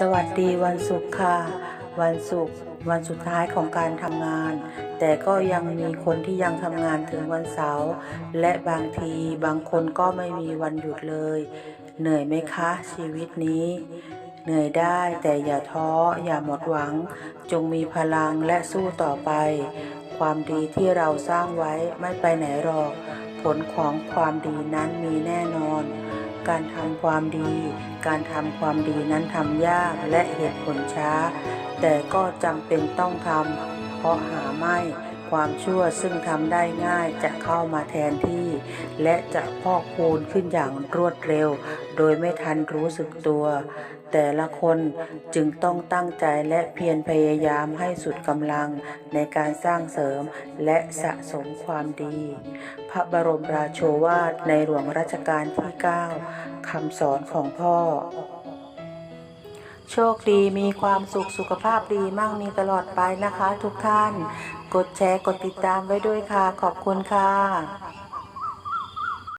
สวัสดีวันศุกร์ค่ะ วันศุกร์วันสุดท้ายของการทำงาน แต่ก็ยังมีคนที่ยังทำงานถึงวันเสาร์และบางทีบางคนก็ไม่มีวันหยุดเลย เหนื่อยไหมคะ ชีวิตนี้ เหนื่อยได้แต่อย่าท้ออย่าหมดหวัง จงมีพลังและสู้ต่อไป ความดีที่เราสร้างไว้ไม่ไปไหนหรอก ผลของความดีนั้นมีแน่นอน การทำความดี การทำความดีนั้นทำยากและเหตุผลช้า แต่ก็จำเป็นต้องทำเพราะหาไม่ ความชั่วซึ่งทำได้ง่ายจะเข้ามาแทนที่ และจะพอกพูนขึ้นอย่างรวดเร็ว โดยไม่ทันรู้สึกตัว แต่ละคนจึงต้องตั้งใจและเพียรพยายามให้สุดกำลังในการสร้างเสริมและสะสมความดี พระบรมราโชวาทในหลวงรัชกาลที่ 9คำสอนของพ่อ โชคดีมีความสุขสุขภาพดีมั่งมีตลอดไปนะคะ ทุกท่าน กดแชร์กดติดตามไว้ด้วยค่ะ ขอบคุณค่ะ